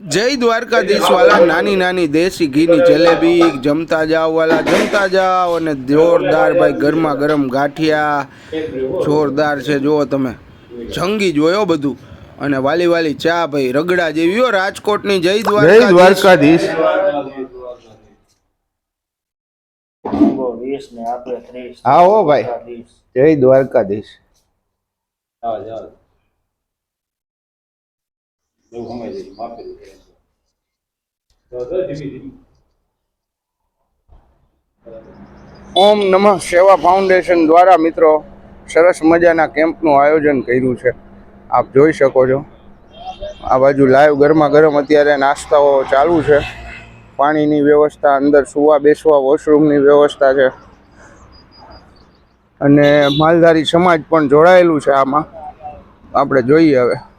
જય દ્વારકાધીશ વાલા નાની નાની દેશી ઘીની જલેબી જમતા જાઓ વાલા જમતા જાઓ અને જોરદાર ભાઈ ગરમા ગરમ ગાંઠિયા જોરદાર છે જુઓ તમે. જંગી જોયો બધું. અને વાલી વાલી ચા ભાઈ રગડા જેવી હો રાજકોટની જય દ્વારકા દ્વારકાધીશ. જય ને ભાઈ ત્રીસ જય દ્વારકાધીશ ઓમ નમઃ સેવા ફાઉન્ડેશન દ્વારા મિત્રો સરસ મજાના કેમ્પનું આયોજન કર્યું છે. આપ જોઈ શકો છો. આ બાજુ લાઈવ ગરમા ગરમ અત્યારે નાસ્તાઓ ચાલુ છે. પાણીની વ્યવસ્થા અંદર સુવા બેસવા વોશરૂમની વ્યવસ્થા છે. અને માલધારી સમાજ પણ જોડાયેલું છે આમાં. આપણે જોઈએ હવે.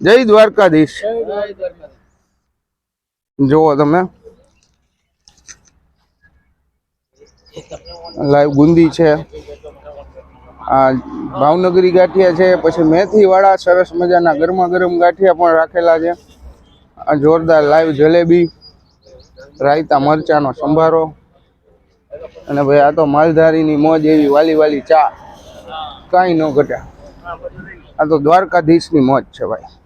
જય દ્વારકાધીશ. જુઓ તમે. લાઈવ ગુંદી છે. આ ભાવનગરી ગાંઠિયા છે. પછી મેથી વાળા સરસ મજાના ગરમા ગરમ ગાંઠિયા પણ રાખેલા છે. આ જોરદાર લાઈવ જલેબી રાયતા મરચાનો સંભારો અને ભાઈ આ તો માલધારીની મોજ એવી વાલી વાલી ચા. કાંઈ ન ઘટ્યા. આ તો દ્વારકાધીશની મોજ છે ભાઈ.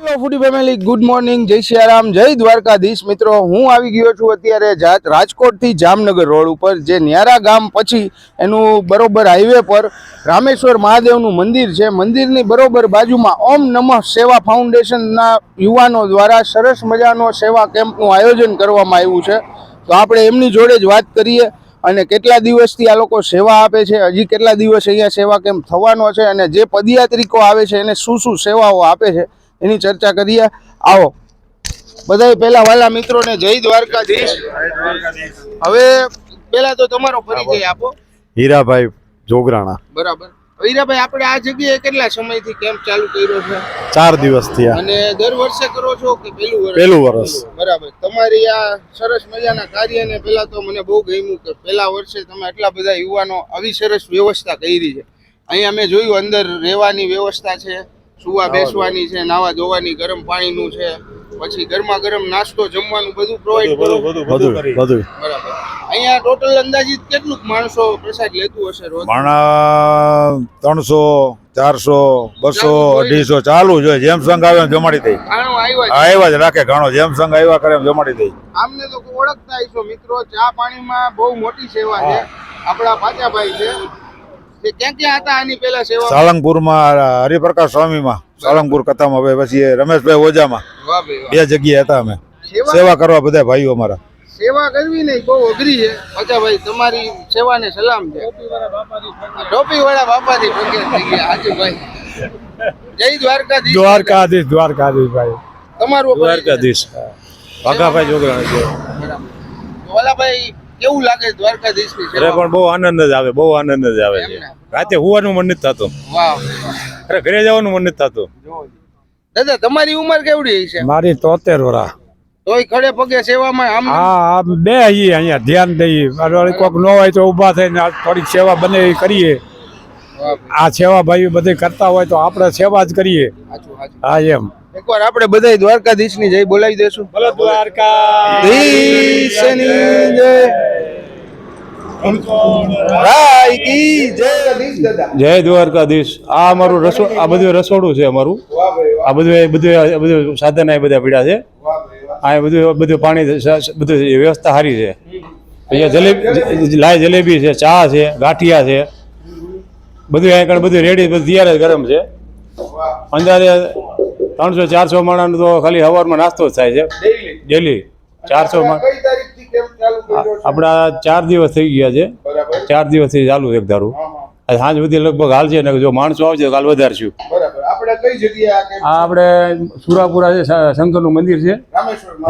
Hello foodie family good morning જય સિયારામ જય દ્વારકાધીશ મિત્રો હું આવી ગયો છું અત્યારે રાજકોટથી જામનગર રોડ ઉપર, જે ન્યારા ગામ પછી એનું બરોબર હાઈવે પર રામેશ્વર મહાદેવનું મંદિર છે. મંદિરની બરોબર બાજુમાં ઓમ નમઃ સેવા ફાઉન્ડેશનના યુવાનો દ્વારા સરસ મજાનો સેવા કેમ્પનું આયોજન કરવામાં આવ્યું છે. તો આપણે એમની જોડે જ વાત કરીએ અને કેટલા દિવસથી આ લોકો સેવા આપે છે, હજી કેટલા દિવસ અહીંયા સેવા કેમ્પ થવાનો છે અને જે પદયાત્રિકો આવે છે એને શું શું સેવાઓ આપે છે એની ચર્ચા કરીએ. આવો. બધાય પહેલા વાલા મિત્રોને જય દ્વારકાધીશ. હવે પહેલા તો તમારો પરિચય આપો. હીરાભાઈ જોગરાણા. બરાબર. હીરાભાઈ આપણે આ જગ્યાએ કેટલા સમયથી કેમ્પ ચાલુ કર્યો છે? ચાર દિવસથી અને દર વર્ષે કરો છો કે પહેલું વર્ષ? પહેલું વર્ષ. બરાબર. તમારી આ સરસ મજાના કાર્યને પહેલા તો મને બહુ ગમ્યું કે પહેલા વર્ષે તમે આટલા બધા યુવાનો આવી સરસ વ્યવસ્થા કરી છે. અહીંયા મેં જોયું અંદર રહેવાની વ્યવસ્થા છે. સુવા બેસવાની છે નાવા ધોવાની ગરમ પાણીનું છે પછી ગરમા ગરમ નાસ્તો જમવાનું બધું પ્રોવાઈડ બધું બધું બધું બરાબર. અહીંયા ટોટલ અંદાજિત કેટલું માણસો પ્રસાદ લેતું હશે રોજ? માણા ત્રણસો ચારસો બસો અઢીસો ચાલુ જ હોય. જેમ સંઘ આવે એમ જમાડી દઈ આવ્યા જ રાખે ઘણો. જેમ સંઘ આવ્યા કરે એમ જમાડી દઈ આમને તો ઓળખતા છો મિત્રો ચા પાણીમાં બહુ મોટી સેવા છે. આપણા પાચાભાઈ છે. ક્યાં ક્યાં હતા આની પહેલા સેવા સાળંગપુરમાં હરિપ્રકાશ સ્વામીમાં. સાળંગપુર કથામાં ભાઈ પછી રમેશભાઈ ઓજામાં. બે જગ્યાએ હતા અમે. સેવા? કરવા બધા ભાઈઓ અમારા. સેવા કરવી નહીં બહુ અઘરી છે. પાચાભાઈ તમારી સેવાને સલામ છે. ટોપી વાળા બાપાથી પ્રખ્યાત થઈ ગયા હાજુભાઈ જય દ્વારકાધીશ. દ્વારકાધીશ દ્વારકાધીશ ભાઈ. તમારું દ્વારકાધીશ. ભાગાભાઈ જોગરાણી છે. બરાબર. કેવું લાગે દ્વારકાધીશની અરે પણ બહુ આનંદ જ આવે બહુ આનંદ જ આવે છે. રાતે હોવાનું મન નથી થતું. વાહ. અરે ઘરે જવાનું મન નથી થતું. દાદા તમારી ઉંમર કેવડી છે મારી તોતેર વરા. તોય ખડે પગે સેવામાં આમ હા બે અહીં અહીંયા ધ્યાન દઈએ. અરે કોઈક ન હોય તો ઊભા થઈને આ થોડીક સેવા બને એ કરીએ. આ સેવા ભાઈ બધે કરતા હોય તો આપણે સેવા જ કરીએ. હા એમ. એકવાર આપણે બધા દ્વારકાધીશની જય બોલાવી દેશું. દ્વારકા. ધીશની જય. રાય કી જય દ્વારકાધીશ. આ અમારું રસો આ બધું રસોડું છે અમારું. આ બધું બધું બધું સાધન આ બધા પીડા છે. આ બધું બધું પાણી બધું વ્યવસ્થા સારી છે. અહીંયા જલેબી લાય જલેબી છે ચા છે ગાંઠિયા છે. બધું અહીંયા બધું રેડી બધું તૈયાર ગરમ છે. અંદાજે ત્રણસો ચારસો માણસનો તો ખાલી સવારમાં નાસ્તો જ થાય છે. ડેલી ચારસો માણ આપણા ચાર દિવસ થઈ ગયા છે. ચાર દિવસથી ચાલુ એક ધારું. સાંજ સુધી લગભગ હાલ છે ને જો માણસો આવશે તો કાલ વધારશું આપણે આ આપણે સુરાપુરા છે શંકરનું મંદિર છે.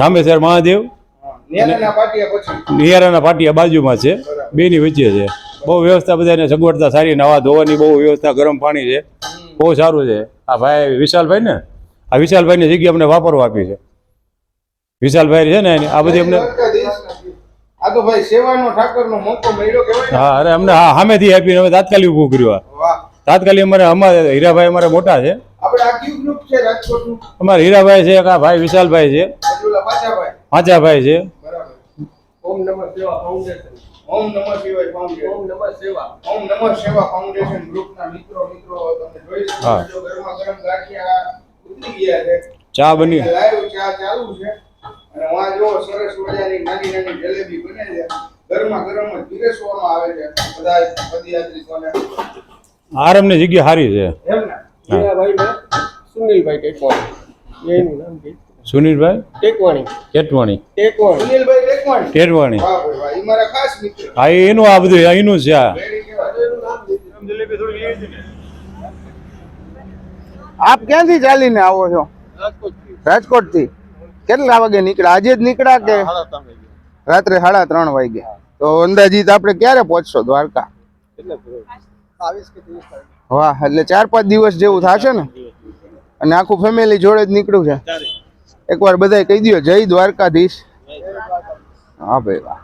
રામેશ્વર મહાદેવ. નિયારાના પાટિયા બાજુમાં છે. બેની વચ્ચે છે. બહુ વ્યવસ્થા બધાને સગવડતા સારી નવા ધોવાની બહુ વ્યવસ્થા ગરમ પાણી છે. બહુ સારું છે. આ ભાઈ વિશાલભાઈ ને? આ વિશાલભાઈની જગ્યા અમને વાપરવા આપી છે. વિશાલભાઈ છે ને આ બધી અમને. આ તો ભાઈ સેવાનો ઠાકરનો મોકો મળ્યો કહેવાય હા અરે અમને હા સામેથી આપી અમે તાત્કાલિક ઊભું કર્યું આ. તાત્કાલિક અમારે અમારે હીરાભાઈ અમારે મોટા છે. આપણે આ કયું ગ્રુપ છે રાજકોટનું? અમારે હીરાભાઈ છે કા ભાઈ વિશાલભાઈ છે. પાછાભાઈ. પાંચાભાઈ છે. બરાબર. ઓમ નમઃ સેવા ફાઉન્ડેશન ઓમ નમઃ શિવાય ફાઉન્ડેશન ઓમ નમઃ સેવા. ઓમ નમઃ સેવા ફાઉન્ડેશન ગ્રુપના મિત્રો મિત્રો તમે જોઈ શકો હા. છો ગરમા ગરમ ગાંઠિયા ઉતરી ગયા છે. ચા બની. લાઈવ ચા ચાલુ છે. અને જો સરસ મજાની નાની નાની જલેબી બને છે. ગરમા ગરમ જ પીરસવામાં આવે છે. બધા પદયાત્રીઓને આરામની જગ્યા સારી છે. એમ ને? એ ને સુનિલભાઈ ટેકવાણી. એનું નામ છે. સુનિલભાઈ? ટેકવાણી. કેટવાણી ટેકવાણી. સુનિલભાઈ ટેકવાણી? ટેટવાણી વાહ ઈ મારા ખાસ મિત્ર. હા એ એનું આ બધું અહીંનું છે આ. આપ ક્યાંથી ચાલીને આવો છો? રાજકોટથી કેટલા વાગે નીકળ્યા? આજે જ નીકળ્યા કે? રાત્રે સાડા ત્રણ વાગે તો અંદાજીત આપણે ક્યારે પહોંચશો દ્વારકા? વાહ એટલે ચાર પાંચ દિવસ જેવું થશે ને? અને આખું ફેમિલી જોડે જ નીકળ્યું છે? એકવાર બધાય કહી દો જય દ્વારકાધીશ. હા ભાઈ વાહ.